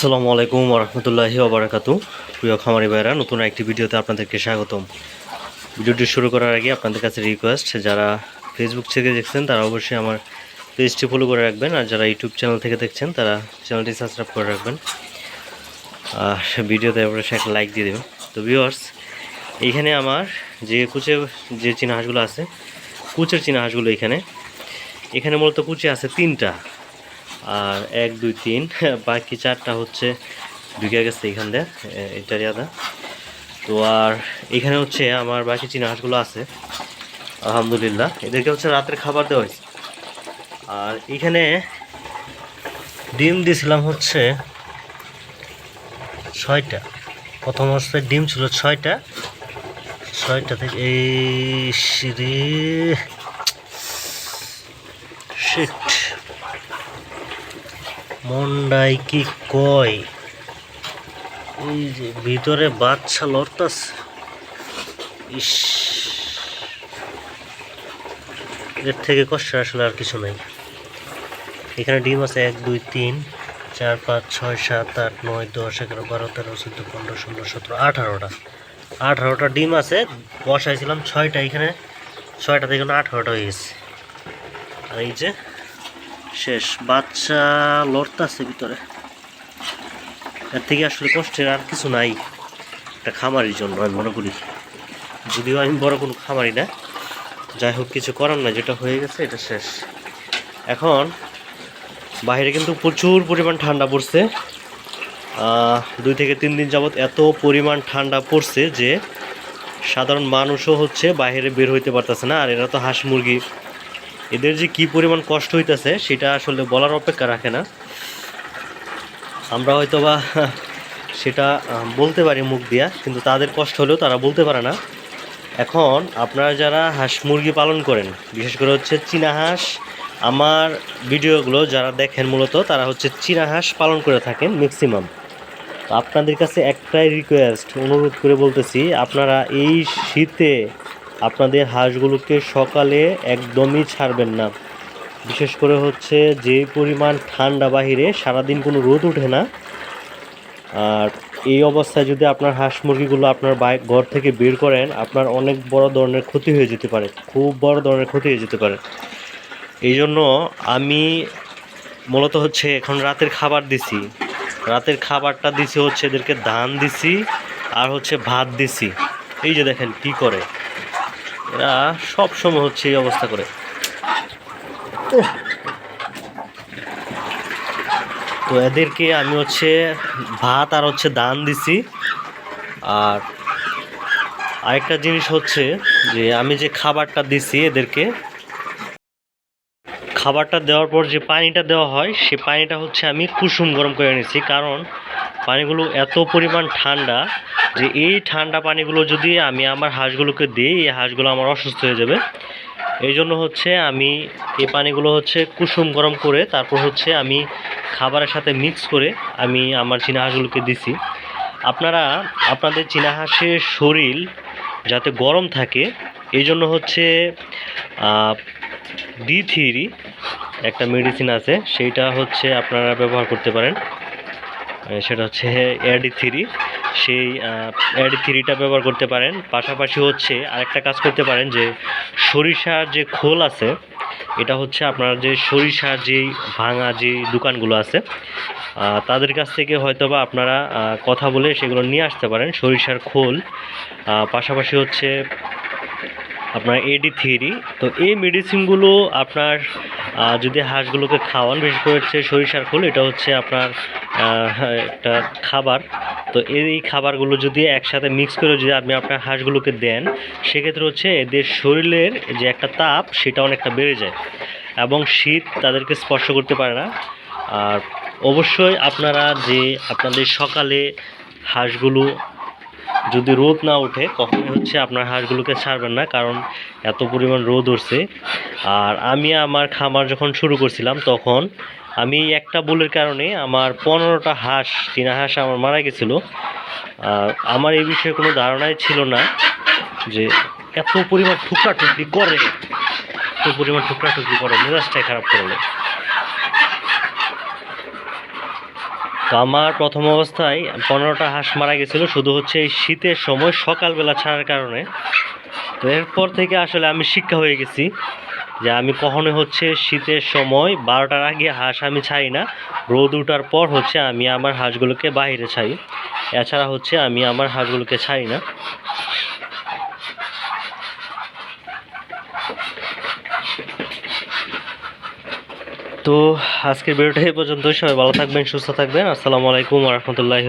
আসসালামু আলাইকুম রহমতুল্লাহি ওবরাকাতু। প্রিয় খামারি ভাইরা নতুন একটি ভিডিওতে আপনাদেরকে স্বাগতম। ভিডিওটি শুরু করার আগে আপনাদের কাছে রিকোয়েস্ট যারা ফেসবুক থেকে দেখছেন, তারা অবশ্যই আমার পেজটি ফলো করে রাখবেন, আর যারা ইউটিউব চ্যানেল থেকে দেখছেন, তারা চ্যানেলটি সাবস্ক্রাইব করে রাখবেন। আর ভিডিওতে অবশ্যই একটা লাইক দিয়ে দেবেন। তো ভিউয়ার্স এইখানে আমার যে কুচে, যে চীনা হাঁসগুলো আছে, কুচের চীনা হাঁসগুলো এখানে। এখানে মূলত কুচে আছে তিনটা। আর এক, দুই, তিন, বাকি চারটা হচ্ছে ঢুকে গেছে এখান দিয়ে এটার ইয়াদা তো আর এখানে হচ্ছে আমার বাকি চীনা হাঁসগুলো আছে, আলহামদুলিল্লাহ। এদেরকে হচ্ছে রাতের খাবার দেওয়া হয়েছে। আর এখানে ডিম দিয়েছিলাম হচ্ছে ছয়টা। প্রথম অবস্থায় ডিম ছিল ছয়টা। ছয়টা থেকে এই রে শিট। মন্ডাই কি কয়? এই যে ভিতরে বাচ্চা লড়তাস ইস। এর থেকে কষ্ট আসলে আর কিছু নাই। এখানে ডিম আছে এক, দুই, তিন, চার, পাঁচ, ছয়, সাত, আট, নয়, দশ, এগারো, বারো, তেরো, চোদ্দ, পনেরো, ষোলো, সতেরো, আঠারোটা। আঠারোটা ডিম আছে, বসাইছিলাম ছয়টা। এখানে ছয়টা থেকে আঠারোটা হয়ে গেছে। আর এই যে শেষ, বাচ্চা লড়তাছে ভিতরে। এর থেকে আসলে কষ্টের আর কিছু নাই একটা খামারির জন্য, আমি মনে করি। যদিও আমি বড় কোনো খামারি না, যাই হোক, কিছু করার না যেটা হয়ে গেছে, এটা শেষ। এখন বাইরে কিন্তু প্রচুর পরিমাণ ঠান্ডা পড়ছে। দুই থেকে তিন দিন যাবত এত পরিমাণ ঠান্ডা পড়ছে যে সাধারণ মানুষও হচ্ছে বাইরে বের হইতে পারতেছে না, আর এরা তো হাঁস মুরগি এদের যে কি পরিমাণ কষ্ট হইতেছে, সেটা আসলে বলার অপেক্ষা রাখে না। আমরা হয়তো বা সেটা বলতে পারি মুখ দিয়া, কিন্তু তাদের কষ্ট হলেও তারা বলতে পারে না। এখন আপনারা যারা হাঁস মুরগি পালন করেন, বিশেষ করে হচ্ছে চীনা হাঁস, আমার ভিডিওগুলো যারা দেখেন মূলত, তারা হচ্ছে চীনা হাঁস পালন করে থাকেন ম্যাক্সিমাম আপনাদের কাছে একটাই রিকোয়েস্ট অনুরোধ করে বলতেছি, আপনারা এই শীতে আপনাদের হাঁসগুলোকে সকালে একদমই ছাড়বেন না। বিশেষ করে হচ্ছে যে পরিমাণ ঠান্ডা বাহিরে সারাদিন কোনো রোদ ওঠে না। আর এই অবস্থায় যদি আপনার হাঁস মুরগিগুলো আপনার বাইক ঘর থেকে বের করেন, আপনার অনেক বড় ধরনের ক্ষতি হয়ে যেতে পারে, খুব বড় ধরনের ক্ষতি হয়ে যেতে পারে। এই জন্য আমি মূলত হচ্ছে এখন রাতের খাবার দিছি। রাতের খাবারটা দিছি হচ্ছে এদেরকে ধান দিছি আর হচ্ছে ভাত দিছি। এই যে দেখেন কি করে। এরা সব সময় হচ্ছে এই অবস্থা করে। তো এদেরকে আমি হচ্ছে ভাত আর হচ্ছে ধান দিছি। আর আরেকটা জিনিস হচ্ছে যে আমি যে খাবারটা দিছি এদেরকে, খাবারটা দেওয়ার পর যে পানিটা দেওয়া হয়, সে পানিটা হচ্ছে আমি কুসুম গরম করে নিয়েছি কারণ পানিগুলো এত পরিমাণ ঠান্ডা যে এই ঠান্ডা পানিগুলো যদি আমি আমার হাঁসগুলোকে দিই, এই হাঁসগুলো আমার অসুস্থ হয়ে যাবে। এই জন্য হচ্ছে আমি এই পানিগুলো হচ্ছে কুসুম গরম করে তারপর হচ্ছে আমি খাবারের সাথে মিক্স করে আমি আমার চীনা হাঁসগুলোকে দিছি। আপনারা, আপনাদের চীনা হাঁসের শরীর যাতে গরম থাকে, এই জন্য হচ্ছে ডি থ্রি একটা মেডিসিন আছে, সেইটা হচ্ছে আপনারা ব্যবহার করতে পারেন। সেটা হচ্ছে এডি থ্রি সেই এডি থ্রিটা ব্যবহার করতে পারেন। পাশাপাশি হচ্ছে আরেকটা কাজ করতে পারেন যে, সরিষার যে খোল আছে, এটা হচ্ছে আপনার যে সরিষার যেই ভাঙা যে দোকানগুলো আছে তাদের কাছ থেকে হয়তোবা আপনারা কথা বলে সেগুলো নিয়ে আসতে পারেন, সরিষার খোল। পাশাপাশি হচ্ছে আপনার এডি থ্রি তো এই মেডিসিনগুলো আপনার যদি হাঁসগুলোকে খাওয়ান, বিশেষ করে হচ্ছে সরিষার খোল, এটা হচ্ছে আপনার একটা খাবার। তো এই খাবারগুলো যদি একসাথে মিক্স করে যদি আপনি আপনার হাঁসগুলোকে দেন, সেক্ষেত্রে হচ্ছে এদের শরীরের যে একটা তাপ, সেটা অনেকটা বেড়ে যায় এবং শীত তাদেরকে স্পর্শ করতে পারে না। আর অবশ্যই আপনারা যে আপনাদের সকালে হাঁসগুলো যদি রোদ না ওঠে কখনোই হচ্ছে আপনার হাঁসগুলোকে ছাড়বেন না, কারণ এত পরিমাণ রোদ উঠছে। আর আমি আমার খামার যখন শুরু করছিলাম, তখন আমি একটা বুলের কারণে আমার পনেরোটা হাঁস চীনা হাঁস আমার মারা গেছিল। আমার এই বিষয়ে কোনো ধারণাই ছিল না যে এত পরিমাণ টুকরি করে, এত পরিমাণ টুকরি করে, মেজাজটাই খারাপ করে তো আমার প্রথম অবস্থায় পনেরোটা হাঁস মারা গেছিল, শুধু হচ্ছে এই শীতের সময় সকালবেলা ছাড়ার কারণে। তো এরপর থেকে আসলে আমি শিক্ষা হয়ে গেছি যে আমি কখনো হচ্ছে শীতের সময় বারোটার আগে হাঁস আমি ছাই না, রোদ উঠার পর হচ্ছে আমি আমার হাঁসগুলোকে বাইরে ছাই। এছাড়া হচ্ছে আমি আমার হাঁসগুলোকে ছাই না। তো আজকের ভিডিওটা এই পর্যন্তই। সবাই ভালো থাকবেন সুস্থ থাকবেন। আসসালামু আলাইকুম রহমতুল্লাহি